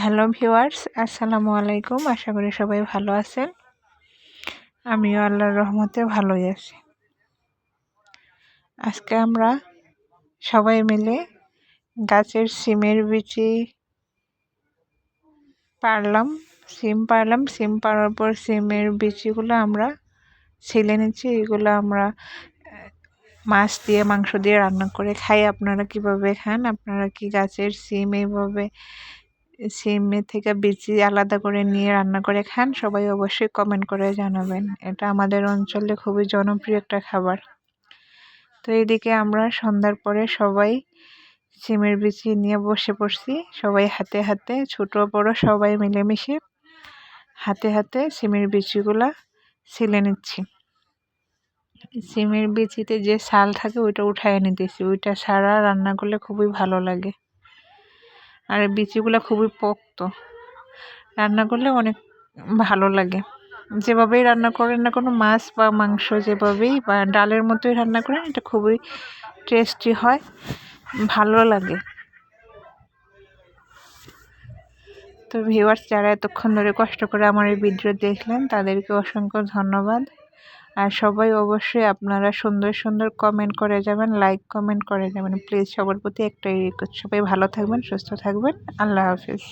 Hello viewers, আসসালামু আলাইকুম। আশা করি সবাই ভালো আছেন। আমিও আল্লাহর রহমতে ভালোই আছি। আজকে আমরা সবাই মিলে গাছের সিমের বিচি পারলাম। সিম পারলাম, সিম পাড়ার পর সিমের বিচিগুলো আমরা ছিলে নিচ্ছি। এগুলো আমরা মাছ দিয়ে, মাংস দিয়ে রান্না করে খাই। আপনারা কীভাবে খান? আপনারা কি গাছের সিম এইভাবে সিমের থেকে বিচি আলাদা করে নিয়ে রান্না করে খান। সবাই অবশ্যই কমেন্ট করে জানাবেন। এটা আমাদের অঞ্চলে খুবই জনপ্রিয় একটা খাবার। তো এদিকে আমরা সন্ধ্যার পরে সবাই সিমের বিচি নিয়ে বসে পড়ছি। সবাই হাতে হাতে, ছোট বড় সবাই মিলেমিশে হাতে হাতে সিমের বিচিগুলা ছিলে নিচ্ছি। সিমের বিচিতে যে ছাল থাকে ওইটা উঠায় নিতেছি। ওইটা সারা রান্না করলে খুবই ভালো লাগে। আর বিচিগুলো খুবই পোক্ত। রান্না করলে অনেক ভালো লাগে। যেভাবেই রান্না করেন না কোনো, মাছ বা মাংস যেভাবেই বা ডালের মতোই রান্না করেন, এটা খুবই টেস্টি হয়, ভালো লাগে। তো ভিউয়ার্স যারা এতক্ষণ ধরে কষ্ট করে আমার এই ভিডিও দেখলেন, তাদেরকে অসংখ্য ধন্যবাদ। আর সবাই অবশ্যই আপনারা সুন্দর সুন্দর কমেন্ট করে যাবেন লাইক কমেন্ট করে যাবেন। প্লিজ সবার প্রতি একটাই রিকোয়েস্ট সবাই ভালো থাকবেন, সুস্থ থাকবেন। আল্লাহ হাফিজ।